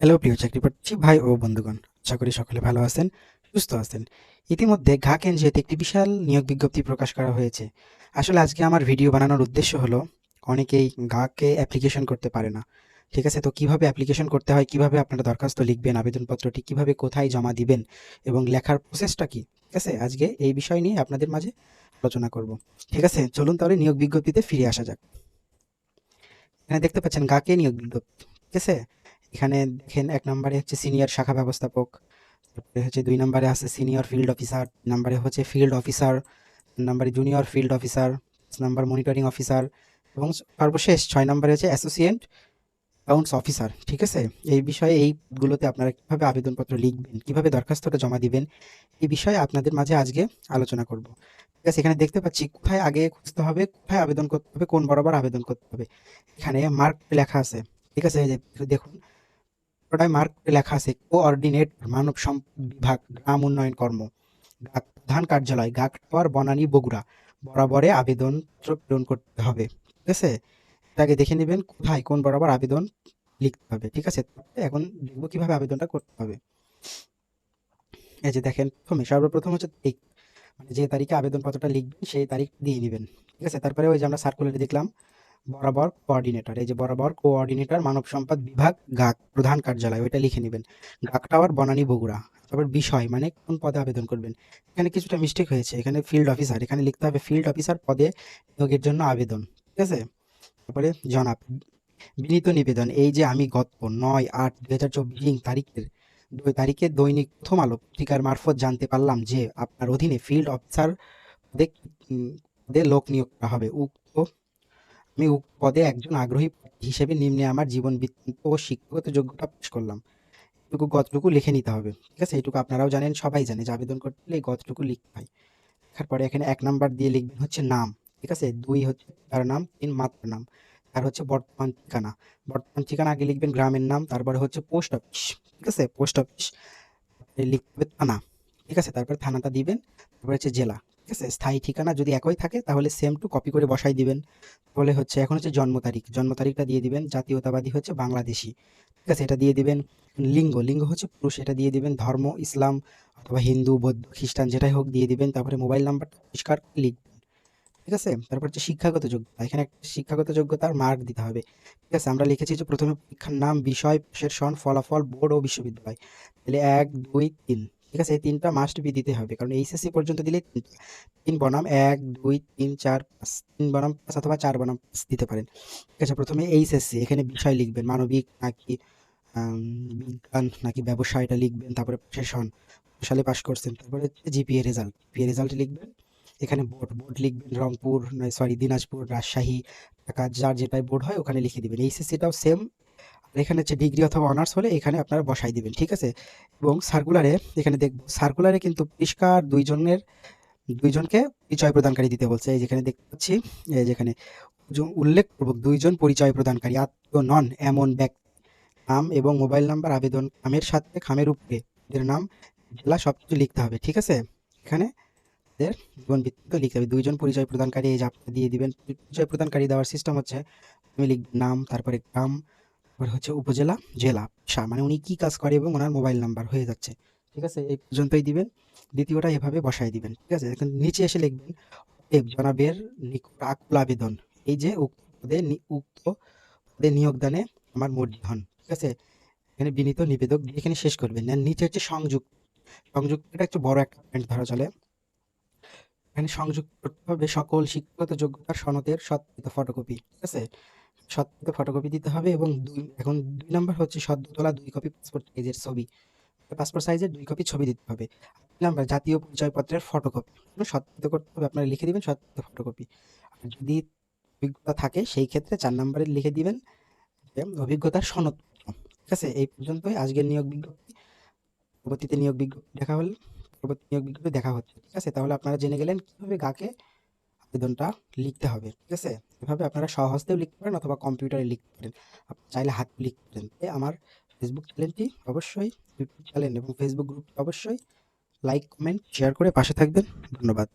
Hello প্রিয় চাকরি প্রার্থী, ভাই ও বন্ধুগণ। আশা করি সকলে ভালো আছেন, সুস্থ আছেন। ইতিমধ্যে ঘাক এনজিওতে একটি বিশাল নিয়োগ বিজ্ঞপ্তি প্রকাশ করা হয়েছে। আসলে আজকে আমার ভিডিও বানানোর উদ্দেশ্য হলো, অনেকেই ঘাকে অ্যাপ্লিকেশন করতে পারে না। ঠিক আছে? তো কীভাবে অ্যাপ্লিকেশন করতে হয়, কীভাবে আপনারা দরখাস্ত লিখবেন, আবেদনপত্রটি কীভাবে কোথায় জমা দিবেন এবং লেখার প্রসেসটা কি? ঠিক আছে? আজকে এই বিষয় নিয়ে আপনাদের মাঝে আলোচনা করব। ঠিক আছে? চলুন তাহলে নিয়োগ বিজ্ঞপ্তিতে ফিরে আসা যাক। এখানে দেখতে পাচ্ছেন গাকে নিয়োগ বিজ্ঞপ্তি। ঠিক আছে? এখানে দেখেন এক নম্বরে হচ্ছে সিনিয়র শাখা ব্যবস্থাপক, তারপরে হচ্ছে দুই নম্বরে আছে সিনিয়র ফিল্ড অফিসার নম্বরে হচ্ছে ফিল্ড অফিসার নম্বরে junior field officer number monitoring officer এবং সর্বশেষ ছয় নম্বরে হচ্ছে অ্যাসোসিয়েট অ্যাকাউন্টস অফিসার ঠিক আছে? এই বিষয়ে এই পদগুলোতে আপনারা কীভাবে আবেদনপত্র লিখবেন, কীভাবে দরখাস্তটা জমা দিবেন, এই বিষয়ে আপনাদের মাঝে আজকে আলোচনা করব। ঠিক আছে, এখানে দেখতে পাচ্ছি কোথায় আগে খুঁজতে হবে, কোথায় আবেদন করতে হবে, কোন বরাবর আবেদন করতে হবে। এখানে মার্ক লেখা আছে, ঠিক আছে? দেখুন পুরোটাই মার্ক লেখা আছে, কোঅর্ডিনেট মানব সম্পদ বিভাগ, গ্রাম উন্নয়ন কর্ম। গাক প্রধান কার্যালয়, গাক টাওয়ার, বনানী, বগুড়া। বরাবরে আবেদনপত্র প্রেরণ করতে হবে, ঠিক আছে? এটাকে দেখে নেবেন কোথায় কোন বরাবর আবেদন লিখতে হবে, ঠিক আছে? এখন দেখব কীভাবে আবেদনটা করতে হবে। এই যে দেখেন প্রথমে, সর্বপ্রথম হচ্ছে তারিখ। মানে যে তারিখে আবেদনপত্রটা লিখবেন, সেই তারিখ দিয়ে নেবেন, ঠিক আছে? তারপরে ওই যে আমরা সার্কুলারে দেখলাম বরাবর কোঅর্ডিনেটর এই যে বরাবর কোঅর্ডিনেটর মানব সম্পদ বিভাগ গাক প্রধান কার্যালয়, ওইটা লিখে নেবেন। গাক টাওয়ার বনানী, বগুড়া, তারপর বিষয় মানে কোন পদে আবেদন করবেন। এখানে কিছুটা মিস্টেক হয়েছে, এখানে ফিল্ড অফিসার এখানে লিখতে হবে ফিল্ড অফিসার পদে নিয়োগের জন্য আবেদন, ঠিক আছে? তারপরে জনাব, বিনীত নিবেদন, এই যে আমি গত নয় আট দু হাজার চব্বিশ তারিখের দুই তারিখে দৈনিক প্রথম আলো পত্রিকার মারফত জানতে পারলাম যে আপনার অধীনে ফিল্ড অফিসার পদে লোক নিয়োগ করা হবে। উক্ত আমি পদে একজন আগ্রহী হিসেবে নিম্নে আমার জীবন বৃত্তান্ত ও শিক্ষাগত যোগ্যতা পেশ করলাম। এটুকু গতটুকু লিখে নিতে হবে, ঠিক আছে? এইটুকু আপনারাও জানেন, সবাই জানে যে আবেদন করতে এই গতটুকু লিখতে হয়। লেখার পরে এখানে এক নাম্বার দিয়ে লিখবেন হচ্ছে নাম, ঠিক আছে? দুই হচ্ছে তার নাম, তিন মাত্র নাম। আর হচ্ছে বর্তমান ঠিকানা। বর্তমান ঠিকানা আগে লিখবেন গ্রামের নাম, তারপরে হচ্ছে পোস্ট অফিস, ঠিক আছে? পোস্ট অফিস লিখতে হবে থানা, ঠিক আছে? তারপরে থানাটা দিবেন, তারপরে হচ্ছে জেলা। ঠিক আছে স্থায়ী ঠিকানা যদি একই থাকে, তাহলে সেম টু কপি করে বসাই দিবেন। তাহলে হচ্ছে এখন হচ্ছে জন্ম তারিখ। জন্ম তারিখটা দিয়ে দিবেন, জাতীয়তাবাদী হচ্ছে বাংলাদেশি। ঠিক আছে, এটা দিয়ে দিবেন লিঙ্গ। লিঙ্গ হচ্ছে পুরুষ, এটা দিয়ে দিবেন ধর্ম, ইসলাম অথবা হিন্দু, বৌদ্ধ, খ্রিস্টান, যেটাই হোক দিয়ে দিবেন। তারপরে মোবাইল নাম্বারটা পরিষ্কার করে লিখবেন। ঠিক আছে, তারপর হচ্ছে শিক্ষাগত যোগ্যতা। এখানে একটা শিক্ষাগত যোগ্যতার মার্ক দিতে হবে। ঠিক আছে, আমরা লিখেছি যে প্রথমে পরীক্ষার নাম, বিষয় সন, ফলাফল, বোর্ড ও বিশ্ববিদ্যালয়। তাহলে এক, দুই, তিন। ঠিক আছে? এই তিনটা মাস্ট বি দিতে হবে। কারণ এইচএসসি পর্যন্ত দিলে তিনটা। তিন বনাম এক, দুই, তিন, চার, পাঁচ। তিন বনাম পাঁচ অথবা চার বনাম পাঁচ দিতে পারেন। ঠিক আছে? প্রথমে এইচএসসি এখানে বিষয় লিখবেন। মানবিক নাকি বিজ্ঞান নাকি ব্যবসা এটা লিখবেন। তারপরে সেশন সালে পাশ করছেন। তারপরে জিপিএ রেজাল্ট জিপিএ রেজাল্ট লিখবেন। এখানে বোর্ড বোর্ড লিখবেন। রংপুর সরি দিনাজপুর, রাজশাহী, ঢাকা, যার যেটাই বোর্ড হয় ওখানে লিখে দিবেন। এইচএসসিটাও সেম এখানে হচ্ছে ডিগ্রি অথবা অনার্স হলে এখানে আপনারা বসাই দিবেন, ঠিক আছে? এবং সার্কুলারে এখানে দেখব সার্কুলারে কিন্তু পরিষ্কার দুইজনের, দুইজনকে পরিচয় প্রদানকারী দিতে বলছে। এই যেখানে দেখতে পাচ্ছি যেখানে উল্লেখপূর্বক দুইজন পরিচয় প্রদানকারী আত্ম নন এমন ব্যক্তি, নাম এবং মোবাইল নাম্বার আবেদন খামের সাথে খামের উপরে, এদের নাম, জেলা, সব কিছু লিখতে হবে, ঠিক আছে? এখানে এদের জীবন বৃত্তান্ত লিখতে হবে, দুইজন পরিচয় প্রদানকারী, এই যে আপনারা দিয়ে দিবেন, পরিচয় প্রদানকারী দেওয়ার সিস্টেম হচ্ছে, আমি লিখবেন নাম, তারপরে গ্রাম তারপরে হচ্ছে উপজেলা, জেলা। সা মানে উনি কী কাজ করে এবং ওনার মোবাইল নাম্বার হয়ে যাচ্ছে। ঠিক আছে? এই পর্যন্তই দিবেন। দ্বিতীয়টা এভাবে বসাই দিবেন। ঠিক আছে? এখন নিচে এসে লিখবেন অতএব জনাবের নিকট আকুল আবেদন। এই যে উক্ত পদে উক্ত পদে নিয়োগদানে আমার মর্জি হন ঠিক আছে? এখানে বিনীত নিবেদক দিয়ে এখানে শেষ করবেন। নিচে হচ্ছে সংযুক্ত। সংযুক্ত এটা একটু বড় একটা পয়েন্ট ধরা চলে। এখানে সংযুক্ত করতে হবে সকল শিক্ষাগত যোগ্যতার সনদের সত্যায়িত ফটোকপি ঠিক আছে? সত্যায়িত ফটোকপি দিতে হবে এবং দুই, এখন দুই নাম্বার হচ্ছে সদ্য তোলা দুই কপি পাসপোর্ট সাইজের ছবি। পাসপোর্ট সাইজের দুই কপি ছবি দিতে হবে। নাম্বার জাতীয় পরিচয়পত্রের ফটোকপি সত্যায়িত করতে হবে, আপনারা লিখে দিবেন সত্যায়িত ফটোকপি আর যদি অভিজ্ঞতা থাকে, সেই ক্ষেত্রে চার নাম্বারে লিখে দিবেন অভিজ্ঞতার সনদ ঠিক আছে? এই পর্যন্তই আজকের নিয়োগ বিজ্ঞপ্তি। পরবর্তীতে নিয়োগ বিজ্ঞপ্তি দেখা হল, পরবর্তী নিয়োগ বিজ্ঞপ্তি দেখা হচ্ছে। ঠিক আছে? তাহলে আপনারা জেনে গেলেন কীভাবে গাকে আবেদনটা লিখতে হবে, ঠিক আছে? এভাবে আপনারা সহজতেও লিখতে পারেন অথবা কম্পিউটারে লিখতে পারেন। আপনি চাইলে হাত লিখতে পারেন। আমার ফেসবুক চ্যানেলটি অবশ্যই ইউটিউব চ্যানেল এবং ফেসবুক গ্রুপটি অবশ্যই লাইক কমেন্ট শেয়ার করে পাশে থাকবেন। ধন্যবাদ।